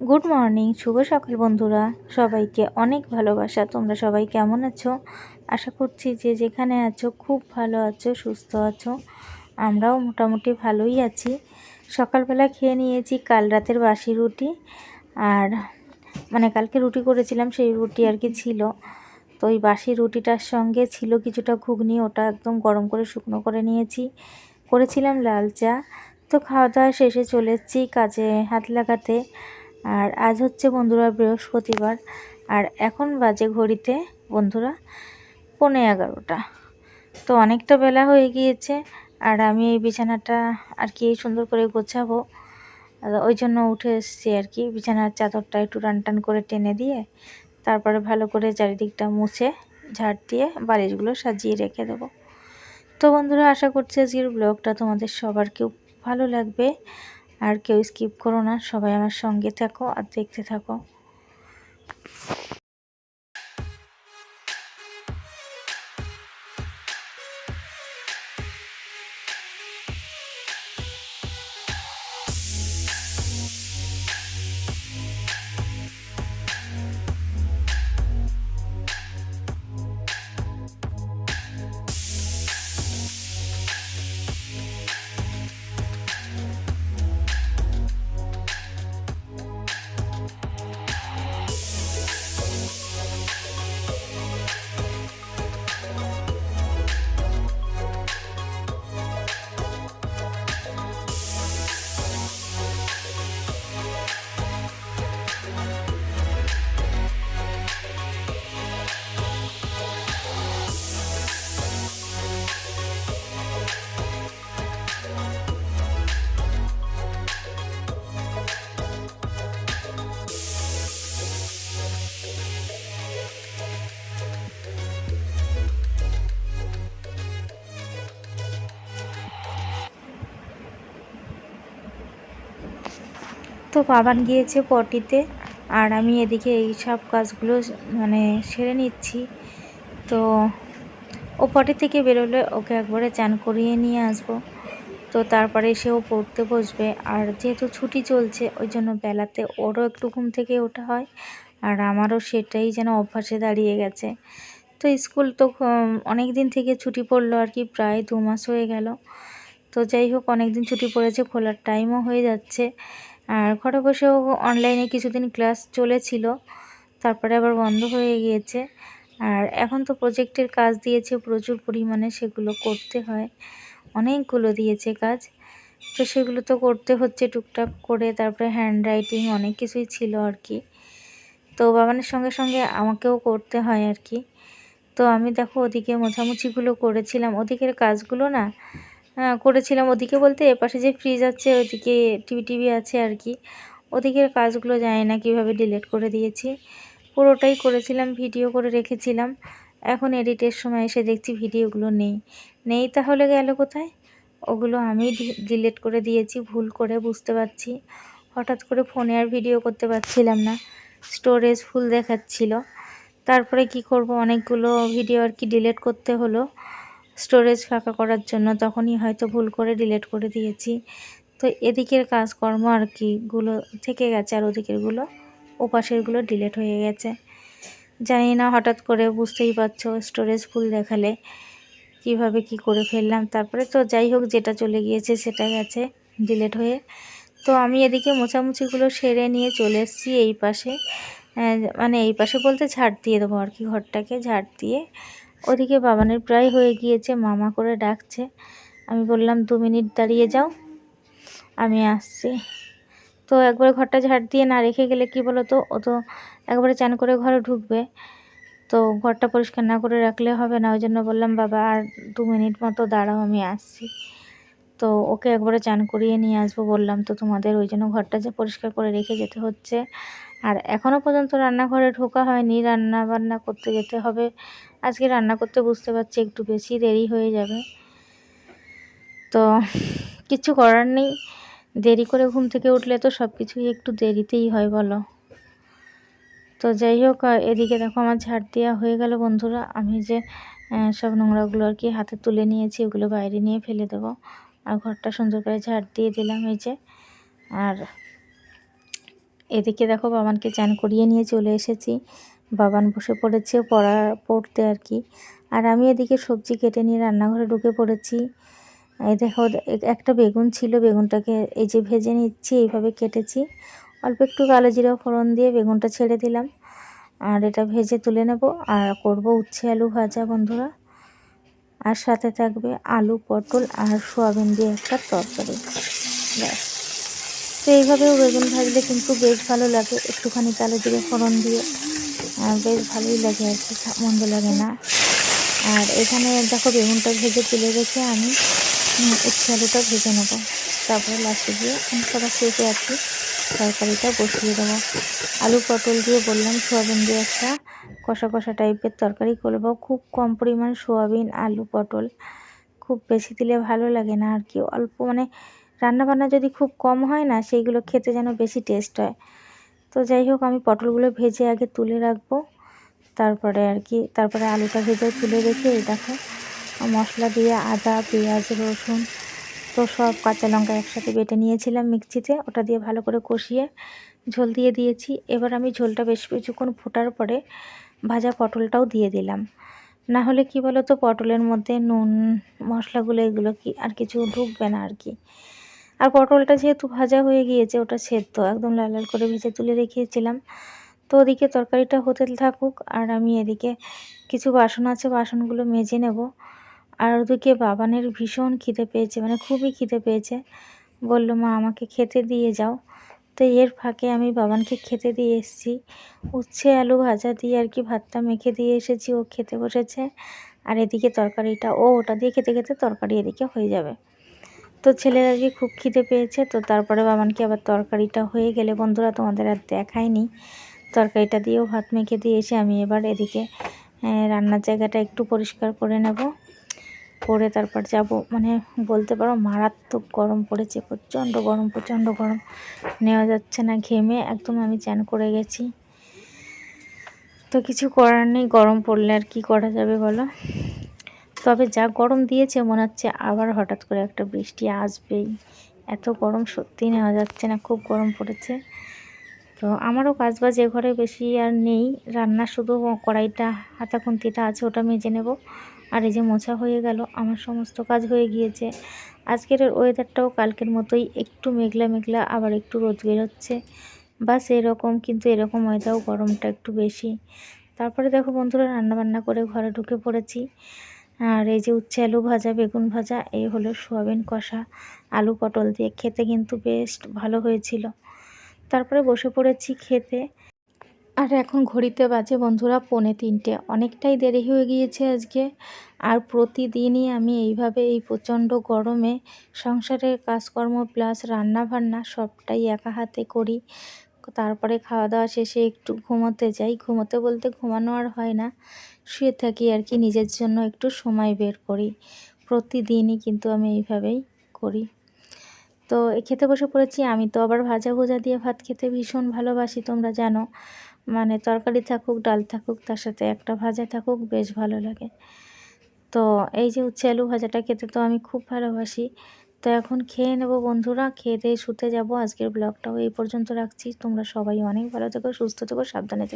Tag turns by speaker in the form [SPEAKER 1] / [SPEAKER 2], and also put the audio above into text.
[SPEAKER 1] Good morning শুভ সকাল বন্ধুরা। সবাইকে অনেক ভালোবাসা। তোমরা সবাই কেমন আছো? আশা করছি যে যেখানে আছো, খুব ভালো আছো, সুস্থ আছো। আমরাও মোটামুটি ভালোই আছি। সকালবেলা খেয়ে নিয়েছি কাল রাতের বাসি রুটি। আর মানে কালকে রুটি করেছিলাম, সেই রুটি আর কি ছিল। তো ওই বাসি রুটিটার সঙ্গে ছিল কিছুটা ঘুগনি, ওটা একদম গরম করে শুকনো করে নিয়েছি। করেছিলাম লাল চা। তো খাওয়া দাওয়া শেষে চলে এসেছি কাজে হাত লাগাতে। আর আজ হচ্ছে বন্ধুরা বৃহস্পতিবার, আর এখন বাজে ঘড়িতে বন্ধুরা পনে এগারোটা। তো অনেকটা বেলা হয়ে গিয়েছে, আর আমি এই বিছানাটা আর কি সুন্দর করে গোছাবো। ওই জন্য উঠে এসছি আর কি, বিছানার চাদরটা একটু টান টান করে টেনে দিয়ে তারপরে ভালো করে চারিদিকটা মুছে ঝাড় দিয়ে বালিশগুলো সাজিয়ে রেখে দেবো। তো বন্ধুরা, আশা করছি আজকের ব্লগটা তোমাদের সবার কেউ ভালো লাগবে। আর কেউ স্কিপ করো না। সবাই আমার সঙ্গে থাকো আর দেখতে থাকো। তো বাবান গিয়েছে পটিতে, আর আমি এদিকে এই সব কাজগুলো মানে সেরে নিচ্ছি। তো ও পটি থেকে বেরোলে ওকে একবারে চান করিয়ে নিয়ে আসব। তো তারপরে সেও পড়তে বসবে। আর যেহেতু ছুটি চলছে, ওই জন্য বেলাতে ওরও একটু ঘুম থেকে ওঠা হয়, আর আমারও সেটাই যেন অভ্যাসে দাঁড়িয়ে গেছে। তো স্কুল তো অনেক দিন থেকে ছুটি পড়ল আর কি, প্রায় দু মাস হয়ে গেল। তো যাই হোক, অনেক দিন ছুটি পড়েছে, খোলার টাইমও হয়ে যাচ্ছে। আর ঘরে বসেও অনলাইনে কিছুদিন ক্লাস চলেছিল, তারপরে আবার বন্ধ হয়ে গিয়েছে। আর এখন তো প্রজেক্টের কাজ দিয়েছে, প্রচুর পরিমাণে সেগুলো করতে হয়। অনেকগুলো দিয়েছে কাজ। তো সেগুলো তো করতে হচ্ছে টুকটাক করে, তারপরে হ্যান্ড রাইটিং অনেক কিছুই ছিল আর কি। তো বাবানের সঙ্গে সঙ্গে আমাকেও করতে হয় আর কি। তো আমি দেখো ওদিকে মোছামুছিগুলো করেছিলাম। ওদিকের কাজগুলো না করেছিলাম। ওদিকে বলতে এপাশে যে ফ্রিজ আছে, ওদিকে টিভি টিভি আছে আর কি। ওদিকের কাজগুলো জানি না কীভাবে ডিলিট করে দিয়েছি। পুরোটাই করেছিলাম ভিডিও করে রেখেছিলাম। এখন এডিটের সময় এসে দেখছি ভিডিওগুলো নেই। নেই তাহলে গেল কোথায়? ওগুলো আমি ডিলিট করে দিয়েছি, ভুল করে বুঝতে পারছি। হঠাৎ করে ফোনে আর ভিডিও করতে পারছিলাম না। স্টোরেজ ফুল দেখাচ্ছিল। তারপরে কি করব? অনেকগুলো ভিডিও আর কি ডিলিট করতে হলো। স্টোরেজ ফাঁকা করার জন্য তখনই হয়তো ভুল করে ডিলেট করে দিয়েছি। তো এদিকের কাজকর্ম আর কি গুলো থেকে গেছে আর ওদিকেরগুলো ওপাশেরগুলো ডিলেট হয়ে গেছে। জানি না, হঠাৎ করে বুঝতেই পারছ স্টোরেজ ফুল দেখালে কীভাবে কি করে ফেললাম। তারপরে তো যাই হোক, যেটা চলে গিয়েছে সেটা গেছে ডিলেট হয়ে। তো আমি এদিকে মোছামুছিগুলো সেরে নিয়ে চলে এসেছি এই পাশে। মানে এই পাশে বলতে ঝাড় দিয়ে দেবো আর কি, ঘরটাকে ঝাড় দিয়ে। ওদিকে বাবানের প্রায় হয়ে গিয়েছে, মামা করে ডাকছে। আমি বললাম, দু মিনিট দাঁড়িয়ে যাও, আমি আসছি। তো একবারে ঘরটা ঝাড় দিয়ে না রেখে গেলে কি বলো তো ও তো একবারে চান করে ঘরে ঢুকবে। তো ঘরটা পরিষ্কার না করে রাখলে হবে না, ওই জন্য বললাম, বাবা, আর দু মিনিট মতো দাঁড়াও, আমি আসছি। তো ওকে একবারে চান করিয়ে নিয়ে আসব বললাম। তো তোমাদের ওই জন্য ঘরটা যে পরিষ্কার করে রেখে যেতে হচ্ছে আর এখনও পর্যন্ত রান্নাঘরে ঢোকা হয়নি। রান্না বান্না করতে যেতে হবে। আজকে রান্না করতে বুঝতে পারছি একটু বেশি দেরি হয়ে যাবে। তো কিছু করার নেই। দেরি করে ঘুম থেকে উঠলে তো সব কিছুই একটু দেরিতেই হয়, বলো? তো যাই হোক এদিকে দেখো আমার ঝাড় দেওয়া হয়ে গেল বন্ধুরা। আমি যে সব নোংরাগুলো আর কি হাতে তুলে নিয়েছি, ওগুলো বাইরে নিয়ে ফেলে দেবো। আর ঘরটা সুন্দর করে ঝাড় দিয়ে দিলাম এই যে। আর এদিকে দেখো বাবানকে চান করিয়ে নিয়ে চলে এসেছি। বাবান বসে পড়েছে, পড়া, পড়তে আর কি। আর আমি এদিকে সবজি কেটে নিয়ে রান্নাঘরে ঢুকে পড়েছি। এই দেখো, একটা বেগুন ছিল, বেগুনটাকে এই যে ভেজে নিচ্ছি, এইভাবে কেটেছি। অল্প একটু কালো জিরা ফোড়ন দিয়ে বেগুনটা ছেড়ে দিলাম। আর এটা ভেজে তুলে নেব। আর করব উচ্ছে আলু ভাজা, বন্ধুরা। আর সাথে থাকবে আলু পটল আর সোয়াবিন দিয়ে একটা তরকারি। ব্যাস। এইভাবেও বেগুন ভাজলে কিন্তু বেশ ভালো লাগে। একটুখানি কালো জিরে ফোড়ন দিয়ে বেশ ভালোই লাগে আর কি মন্দ লাগে না। আর এখানে দেখো বেগুনটা ভেজে তুলে রেখে আমি উচ্ছে আলুটা ভেজে নেব। তারপরে লাস্টে দিয়ে আমি সবার শেষে আর কি তরকারিটা বসিয়ে দেবো। আলু পটল দিয়ে বললাম, সোয়াবিন দিয়ে একটা কষা কষা টাইপের তরকারি করব খুব কম পরিমাণ সোয়াবিন, আলু, পটল, খুব বেশি দিলে ভালো লাগে না আর কি। অল্প মানে রান্নাবান্না যদি খুব কম হয় না, সেইগুলো খেতে যেন বেশি টেস্ট হয়। তো যাই হোক, আমি পটলগুলো ভেজে আগে তুলে রাখব। তারপরে আর কি, তারপরে আলুটা ভেজে তুলে রেখে এই দেখো, মশলা দিয়ে আদা, পেঁয়াজ, রসুন, তো সব কাঁচা লঙ্কা একসাথে বেটে নিয়েছিলাম মিক্সিতে। ওটা দিয়ে ভালো করে কষিয়ে ঝোল দিয়ে দিয়েছি। এবার আমি ঝোলটা বেশ কিছুক্ষণ ফোটার পরে ভাজা পটলটাও দিয়ে দিলাম। না হলে কি বলো তো পটলের মধ্যে নুন, মশলাগুলো এগুলো কি আর কিছু ঢুকবে না আর কি। আর পটলটা যেহেতু ভাজা হয়ে গিয়েছে, ওটা সেদ্ধ। একদম লাল লাল করে ভেজে তুলে রেখেছিলাম। তো ওদিকে তরকারিটা হতে থাকুক, আর আমি এদিকে কিছু বাসন আছে, বাসনগুলো মেজে নেব। আর ওদিকে বাবানের ভীষণ খিদে পেয়েছে মানে খুবই খিদে পেয়েছে। বলল, মা, আমাকে খেতে দিয়ে যাও। তো এর ফাঁকে আমি বাবানকে খেতে দিয়ে এসেছি। উচ্ছে আলু ভাজা দিয়ে আর কি ভাতটা মেখে দিয়ে এসেছি, ও খেতে বসেছে। আর এদিকে তরকারিটা, ও ওটা দিয়ে খেতে খেতে তরকারি এদিকে হয়ে যাবে। তো ছেলের আজকে খুব খিদে পেয়েছে, তো তারপরে বাবানকে আবার তরকারিটা হয়ে গেলে, বন্ধুরা তোমাদের আর দেখায়নি। তরকারিটা দিয়েও ভাত মেখে দিয়ে এসে আমি এবার এদিকে রান্নার জায়গাটা একটু পরিষ্কার করে নেব। করে তারপর যাব মানে বলতে পারো মারাত্মক গরম পড়েছে, প্রচণ্ড গরম প্রচণ্ড গরম। নেওয়া যাচ্ছে না, ঘেমে একদম আমি চান করে গেছি। তো কিছু করার নেই, গরম পড়লে আর কি করা যাবে বলো? তবে যা গরম দিয়েছে, মনে হচ্ছে আবার হঠাৎ করে একটা বৃষ্টি আসবেই। এত গরম সত্যি নেওয়া যাচ্ছে না, খুব গরম পড়েছে। তো আমারও কাজ বাজ ঘরে বেশি আর নেই। রান্না শুধু কড়াইটা হাতা খুন্তিটা আছে, ওটা মেজে নেব। আর এই যে মোছা হয়ে গেল, আমার সমস্ত কাজ হয়ে গিয়েছে। আজকের ওয়েদারটাও কালকের মতোই একটু মেঘলা মেঘলা, আবার একটু রোদ বেরোচ্ছে। বাস এরকম, কিন্তু এরকম ওয়েদারও গরমটা একটু বেশি। তারপরে দেখো বন্ধুরা রান্না বান্না করে ঘরে ঢুকে পড়েছি। আর এই যে উচ্ছে আলু ভাজা, বেগুন ভাজা, এই হলো সোয়াবিন কষা। আলু পটল দিয়ে খেতে কিন্তু বেশ ভালো হয়েছিল। তারপরে বসে পড়েছি খেতে। আর এখন ঘড়িতে বাজে বন্ধুরা পৌনে তিনটে। অনেকটাই দেরি হয়ে গিয়েছে আজকে। আর প্রতিদিনই আমি এইভাবে এই প্রচণ্ড গরমে সংসারের কাজকর্ম প্লাস রান্না বান্না সবটাই একা হাতে করি। তারপরে খাওয়া দাওয়া শেষে একটু ঘুমোতে যাই। ঘুমোতে বলতে ঘুমানো আর হয় না। শুয়ে থাকি আর কি, নিজের জন্য একটু সময় বের করি। প্রতিদিনই কিন্তু আমি এইভাবেই করি। তো খেতে বসে পড়েছি, আমি তো আবার ভাজা ভুজা দিয়ে ভাত খেতে ভীষণ ভালোবাসি, তোমরা জানো। মানে তরকারি থাকুক, ডাল থাকুক, তার সাথে একটা ভাজা থাকুক, বেশ ভালো লাগে। তো এই যে উচ্ছে আলু ভাজাটা খেতে তো আমি খুব ভালোবাসি। তো এখন খেয়ে নেব বন্ধুরা, খেয়ে দিয়ে শুতে যাব। আজকের ব্লগটাও এই পর্যন্ত রাখছি। তোমরা সবাই অনেক ভালো থেকো, সুস্থ থেকো, সাবধানে থেকো।